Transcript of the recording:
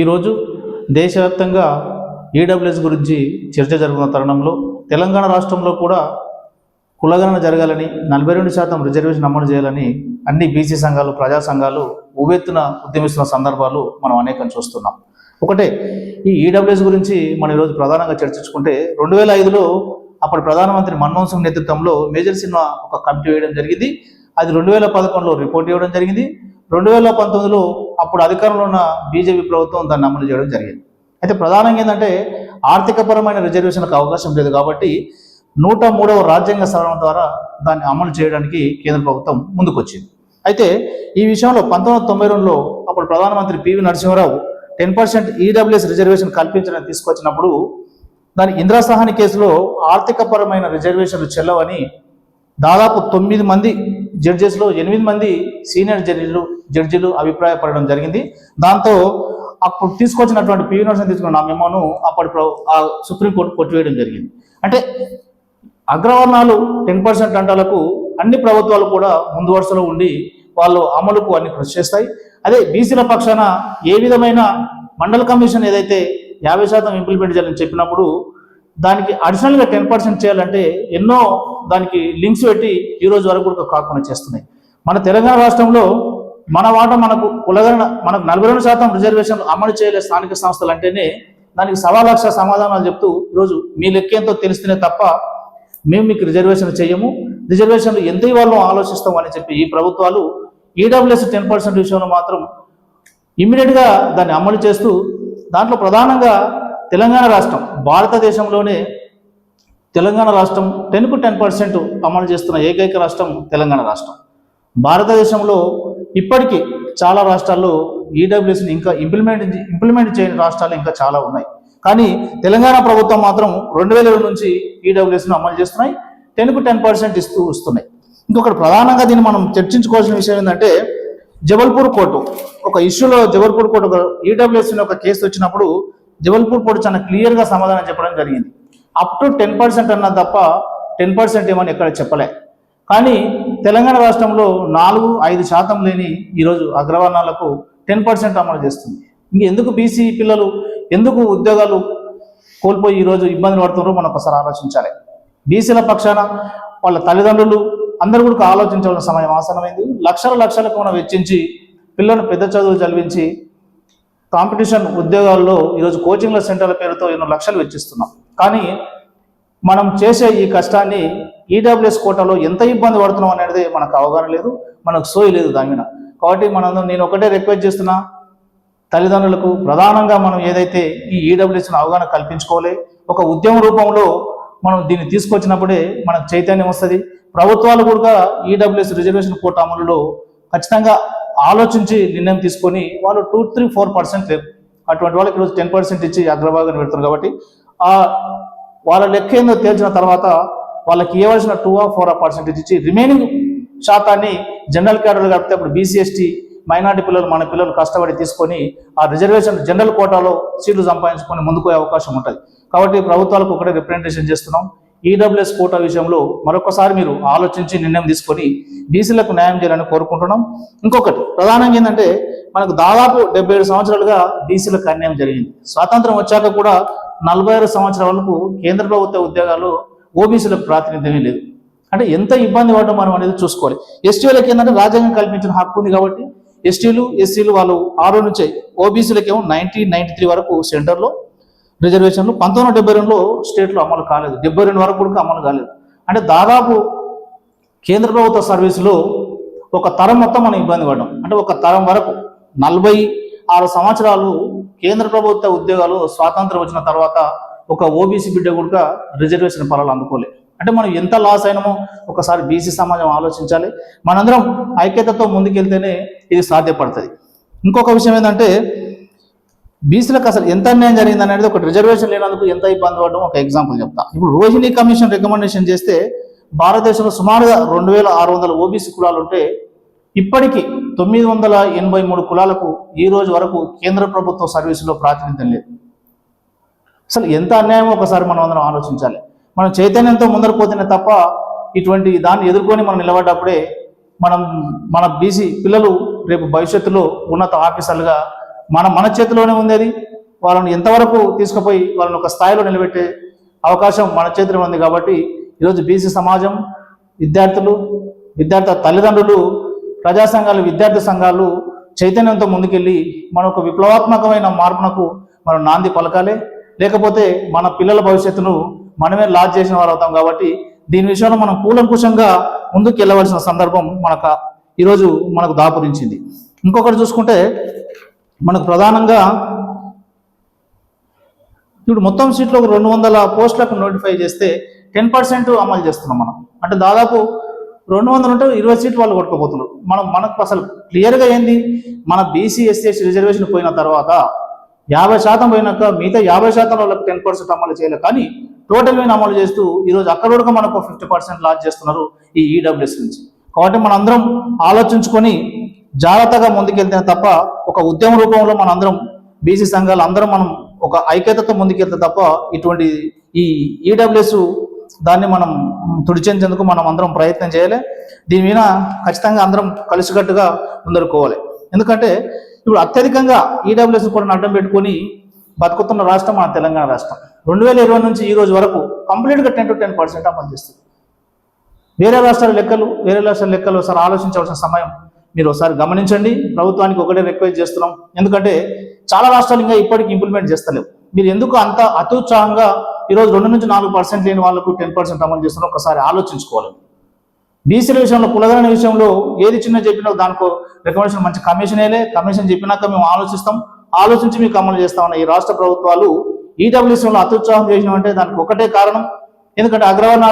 ఈరోజు దేశవ్యాప్తంగా ఈడబ్ల్యూఎస్ గురించి చర్చ జరుగుతున్న తరుణంలో తెలంగాణ రాష్ట్రంలో కూడా కులగణన జరగాలని నలభై రెండు శాతం రిజర్వేషన్ అమలు చేయాలని అన్ని బీసీ సంఘాలు ప్రజా సంఘాలు ఉవ్వెత్తున ఉద్యమిస్తున్న సందర్భాలు మనం అనేకం చూస్తున్నాం. ఒకటే ఈ ఈడబ్ల్యూఎస్ గురించి మనం ఈరోజు ప్రధానంగా చర్చించుకుంటే రెండు వేల ఐదులో అప్పటి ప్రధానమంత్రి మన్మోహన్ సింగ్ నేతృత్వంలో మేజర్ సినిమా ఒక కమిటీ వేయడం జరిగింది. అది రెండు వేల పదకొండులో రిపోర్ట్ ఇవ్వడం జరిగింది. రెండు వేల పంతొమ్మిదిలో అప్పుడు అధికారంలో ఉన్న బీజేపీ ప్రభుత్వం దాన్ని అమలు చేయడం జరిగింది. అయితే ప్రధానంగా ఏంటంటే ఆర్థికపరమైన రిజర్వేషన్లకు అవకాశం లేదు కాబట్టి నూట మూడవ రాజ్యాంగ సవరణ ద్వారా దాన్ని అమలు చేయడానికి కేంద్ర ప్రభుత్వం ముందుకొచ్చింది. అయితే ఈ విషయంలో పంతొమ్మిది వందల తొంభై రెండులో అప్పుడు ప్రధానమంత్రి PV Narasimha Rao ten percent EWS reservation కల్పించడానికి తీసుకొచ్చినప్పుడు దాని ఇందిరా సహాని కేసులో ఆర్థికపరమైన రిజర్వేషన్లు చెల్లవని దాదాపు తొమ్మిది మంది జడ్జెస్లో ఎనిమిది మంది సీనియర్ జడ్జిలు జడ్జిలు అభిప్రాయపడడం జరిగింది. దాంతో అప్పుడు తీసుకొచ్చినటువంటి పివి నరసింహ తీసుకున్న నా మెమోను అప్పటి ప్ర- ఆ సుప్రీంకోర్టు కొట్టివేయడం జరిగింది. అంటే అగ్రవర్ణాలు టెన్ పర్సెంట్ అంటాలకు అన్ని ప్రభుత్వాలు కూడా ముందు వరుసలో ఉండి వాళ్ళు అమలుకు అన్ని కృషి చేస్తాయి. అదే బీసీల పక్షాన ఏ విధమైన మండల కమిషన్ ఏదైతే యాభై శాతం ఇంప్లిమెంట్ చేయాలని చెప్పినప్పుడు దానికి అడిషనల్గా టెన్ పర్సెంట్ చేయాలంటే ఎన్నో దానికి లింక్స్ పెట్టి ఈ రోజు వరకు కూడా కాకుండా చేస్తున్నాయి. మన తెలంగాణ రాష్ట్రంలో మన వాట మనకు కులగణ మనకు నలభై రెండు శాతం రిజర్వేషన్లు అమలు చేయలే స్థానిక సంస్థలు అంటేనే దానికి సవా లక్ష సమాధానాలు చెప్తూ ఈరోజు మీ లెక్కేంతో తెలిస్తేనే తప్ప మేము మీకు రిజర్వేషన్ చేయము. రిజర్వేషన్లు ఎంత ఇవ్వాలో ఆలోచిస్తాం అని చెప్పి ఈ ప్రభుత్వాలు ఈడబ్ల్యూఎస్ టెన్ పర్సెంట్ విషయంలో మాత్రం ఇమ్మీడియట్గా దాన్ని అమలు చేస్తూ దాంట్లో ప్రధానంగా తెలంగాణ రాష్ట్రం భారతదేశంలోనే తెలంగాణ రాష్ట్రం టెన్కు టెన్ పర్సెంట్ అమలు చేస్తున్న ఏకైక రాష్ట్రం తెలంగాణ రాష్ట్రం. భారతదేశంలో ఇప్పటికీ చాలా రాష్ట్రాల్లో ఈడబ్ల్యూఎస్ని ఇంకా ఇంప్లిమెంట్ ఇంప్లిమెంట్ చేయని రాష్ట్రాలు ఇంకా చాలా ఉన్నాయి. కానీ తెలంగాణ ప్రభుత్వం మాత్రం రెండు వేల ఏడు నుంచి ఈడబ్ల్యూఎస్ను అమలు చేస్తున్నాయి. టెన్కు టెన్ పర్సెంట్ ఇస్తూ వస్తున్నాయి. ఇంకొకటి ప్రధానంగా దీన్ని మనం చర్చించుకోవాల్సిన విషయం ఏంటంటే జబల్పూర్ కోర్టు. ఒక ఇష్యూలో జబల్పూర్ కోర్టు ఒక ఈడబ్ల్యూఎస్ ఒక కేసు వచ్చినప్పుడు జబల్పూర్ కోర్టు చాలా క్లియర్గా సమాధానం చెప్పడం జరిగింది. అప్ టు టెన్ పర్సెంట్ అన్న తప్ప టెన్ పర్సెంట్ ఏమని ఎక్కడ చెప్పలే. కానీ తెలంగాణ రాష్ట్రంలో నాలుగు ఐదు శాతం లేని ఈరోజు అగ్రవర్ణాలకు టెన్ పర్సెంట్ అమలు చేస్తుంది. ఇంక ఎందుకు బీసీ పిల్లలు ఎందుకు ఉద్యోగాలు కోల్పోయి ఈరోజు ఇబ్బందులు పడుతున్నారో మనం ఒకసారి ఆలోచించాలి. బీసీల పక్షాన వాళ్ళ తల్లిదండ్రులు అందరూ కూడా ఆలోచించవలసిన సమయం ఆసనమైంది లక్షల లక్షలకు మనం వెచ్చించి పిల్లలను పెద్ద చదువులు చదివించి కాంపిటీషన్ ఉద్యోగాల్లో ఈరోజు కోచింగ్ల సెంటర్ల పేరుతో ఎన్నో లక్షలు వెచ్చిస్తున్నాం. కానీ మనం చేసే ఈ కష్టాన్ని ఈడబ్ల్యూఎస్ కోటాలో ఎంత ఇబ్బంది పడుతున్నాం అనేది మనకు అవగాహన లేదు మనకు సోయి లేదు దాని మీద. కాబట్టి మనం నేను ఒకటే రిక్వెస్ట్ చేస్తున్నా తల్లిదండ్రులకు ప్రధానంగా మనం ఏదైతే ఈ ఈడబ్ల్యూఎస్ని అవగాహన కల్పించుకోవాలి ఒక ఉద్యమ రూపంలో మనం దీన్ని తీసుకొచ్చినప్పుడే మనకు చైతన్యం వస్తుంది. ప్రభుత్వాలు కూడా ఈడబ్ల్యూఎస్ రిజర్వేషన్ కోట అమలులో ఖచ్చితంగా ఆలోచించి నిర్ణయం తీసుకొని వాళ్ళు టూ త్రీ ఫోర్ పర్సెంట్ లేరు అటువంటి వాళ్ళకి ఈరోజు టెన్ పర్సెంట్ ఇచ్చి అగ్రభాగాన్ని పెడుతున్నారు కాబట్టి ఆ వాళ్ళ లెక్క ఏందో తేల్చిన తర్వాత వాళ్ళకి ఇవ్వాల్సిన టూ ఆ ఫోర్ ఆ పర్సెంటేజ్ ఇచ్చి రిమైనింగ్ శాతాన్ని జనరల్ క్యాడర్లు కడితే అప్పుడు బీసీ ఎస్టీ మైనార్టీ పిల్లలు మన పిల్లలు కష్టపడి తీసుకొని ఆ రిజర్వేషన్ జనరల్ కోటాలో సీట్లు సంపాదించుకొని ముందుకు అవకాశం ఉంటుంది. కాబట్టి ప్రభుత్వాలకు ఒకటే రిప్రజెంటేషన్ చేస్తున్నాం. ఈడబ్ల్యూఎస్ కోటా విషయంలో మరొకసారి మీరు ఆలోచించి నిర్ణయం తీసుకొని బీసీలకు న్యాయం చేయాలని కోరుకుంటున్నాం. ఇంకొకటి ప్రధానంగా ఏంటంటే మనకు దాదాపు డెబ్బై ఏడు సంవత్సరాలుగా బీసీలకు అన్యాయం జరిగింది. స్వాతంత్రం వచ్చాక కూడా నలభై ఆరు సంవత్సరాల వరకు కేంద్ర ప్రభుత్వ ఉద్యోగాలు ఓబీసీలకు ప్రాతినిధ్యమే లేదు. అంటే ఎంత ఇబ్బంది పడడం మనం అనేది చూసుకోవాలి. ఎస్టీలకి ఏంటంటే రాజ్యాంగం కల్పించిన హక్కు ఉంది కాబట్టి ఎస్టీలు ఎస్సీలు వాళ్ళు ఆరు నుంచి ఓబీసీలకేమో నైన్టీన్ నైన్టీ త్రీ వరకు సెంటర్లో రిజర్వేషన్లు పంతొమ్మిది వందల డెబ్బై రెండులో స్టేట్లో అమలు కాలేదు. డెబ్బై రెండు వరకు కూడా అమలు కాలేదు. అంటే దాదాపు కేంద్ర ప్రభుత్వ సర్వీసులో ఒక తరం మొత్తం మనం ఇబ్బంది పడ్డాం. అంటే ఒక తరం వరకు నలభై ఆరు సంవత్సరాలు కేంద్ర ప్రభుత్వ ఉద్యోగాలు స్వాతంత్రం వచ్చిన తర్వాత ఒక ఓబీసీ బిడ్డ కూడా రిజర్వేషన్ ఫలాలు అందుకోలే. అంటే మనం ఎంత లాస్ అయినామో ఒకసారి బీసీ సమాజం ఆలోచించాలి. మనందరం ఐక్యతతో ముందుకెళ్తేనే ఇది సాధ్యపడుతుంది. ఇంకొక విషయం ఏంటంటే బీసీలకు అసలు ఎంత అన్యాయం జరిగింది అనేది ఒక రిజర్వేషన్ లేనందుకు ఎంత ఇబ్బంది పడడం ఒక ఎగ్జాంపుల్ చెప్తా. ఇప్పుడు రోహిణి కమిషన్ రికమెండేషన్ చేస్తే భారతదేశంలో సుమారుగా రెండు వేల ఆరు వందల ఓబీసీ కులాలు ఉంటే ఇప్పటికీ తొమ్మిది వందల ఎనభై మూడు కులాలకు ఈ రోజు వరకు కేంద్ర ప్రభుత్వ సర్వీసులో ప్రాతినిధ్యం లేదు. అసలు ఎంత అన్యాయం ఒకసారి మనం అందరం ఆలోచించాలి. మనం చైతన్యంతో ముందరు పోతేనే తప్ప ఇటువంటి దాన్ని ఎదుర్కొని మనం నిలబడ్డప్పుడే మనం మన బీసీ పిల్లలు రేపు భవిష్యత్తులో ఉన్నత ఆఫీసర్లుగా మన మన చేతిలోనే ఉంది అది వాళ్ళని ఎంతవరకు తీసుకుపోయి వాళ్ళని ఒక స్థాయిలో నిలబెట్టే అవకాశం మన చేతిలో ఉంది కాబట్టి ఈరోజు బీసీ సమాజం విద్యార్థులు విద్యార్థి తల్లిదండ్రులు ప్రజా సంఘాలు విద్యార్థి సంఘాలు చైతన్యంతో ముందుకెళ్ళి మన ఒక విప్లవాత్మకమైన మార్పునకు మనం నాంది పలకాలి. లేకపోతే మన పిల్లల భవిష్యత్తును మనమే లాజ్ చేసిన వారు అవుతాం కాబట్టి దీని విషయంలో మనం కూలంకుశంగా ముందుకు వెళ్ళవలసిన సందర్భం మనకు ఈరోజు మనకు దాపురించింది. ఇంకొకటి చూసుకుంటే మనకు ప్రధానంగా ఇప్పుడు మొత్తం సీట్లు ఒక రెండు వందల పోస్టులకు నోటిఫై చేస్తే టెన్ పర్సెంట్ అమలు చేస్తున్నాం మనం. అంటే దాదాపు రెండు వందలు ఉంటే ఇరవై సీట్లు వాళ్ళు కొట్టుకోబోతున్నారు మనం మనకు అసలు క్లియర్గా ఏంది? మన బీసీ ఎస్సీ ఎస్టీ రిజర్వేషన్ పోయిన తర్వాత యాభై శాతం పోయినాక మిగతా యాభై శాతం వాళ్ళకి టెన్ పర్సెంట్ అమలు చేయలేదు కానీ టోటల్ మీద అమలు చేస్తూ ఈరోజు అక్కడ కూడా మనకు ఫిఫ్టీ పర్సెంట్ లాంచ్ చేస్తున్నారు ఈ ఈడబ్ల్యూఎస్ నుంచి. కాబట్టి మనందరం ఆలోచించుకొని జాగ్రత్తగా ముందుకెళ్తే తప్ప ఒక ఉద్యమ రూపంలో మనందరం బీసీ సంఘాలు అందరం మనం ఒక ఐక్యతతో ముందుకెళ్తే తప్ప ఇటువంటి ఈ ఈడబ్ల్యూఎస్ దాన్ని మనం తుడిచేందుకు మనం అందరం ప్రయత్నం చేయాలి. దీని మీద ఖచ్చితంగా అందరం కలిసికట్టుగా ముందరుకోవాలి. ఎందుకంటే ఇప్పుడు అత్యధికంగా ఈడబ్ల్యూఎస్ కూడా అడ్డం పెట్టుకొని బతుకుతున్న రాష్ట్రం మన తెలంగాణ రాష్ట్రం. రెండు వేల ఇరవై నుంచి ఈ రోజు వరకు కంప్లీట్గా టెన్ టు టెన్ పర్సెంట్ పనిచేస్తుంది. చేస్తుంది వేరే రాష్ట్రాల లెక్కలు వేరే రాష్ట్రాల లెక్కలు ఒకసారి ఆలోచించవలసిన సమయం మీరు ఒకసారి గమనించండి. ప్రభుత్వానికి ఒకటే రిక్వెస్ట్ చేస్తున్నాం. ఎందుకంటే చాలా రాష్ట్రాలు ఇంకా ఇప్పటికి ఇంప్లిమెంట్ చేస్తలేవు. మీరు ఎందుకు అంత అత్యుత్సాహంగా ఈరోజు రెండు నుంచి నాలుగు పర్సెంట్ లేని వాళ్ళకు టెన్ పర్సెంట్ అమలు చేస్తున్నా ఒకసారి ఆలోచించుకోవాలి. బీసీల విషయంలో కులగరణ విషయంలో ఏది చిన్న చెప్పినా దానికో రికమెండేషన్ మంచి కమిషన్ వేయలే. కమిషన్ చెప్పినాక మేము ఆలోచిస్తాం. ఆలోచించి మీకు అమలు చేస్తామన్న ఈ రాష్ట్ర ప్రభుత్వాలు ఈడబ్ల్యూసీలో అత్యుత్సాహం చేసినామంటే దానికి ఒకటే కారణం. ఎందుకంటే అగ్రవర్ణ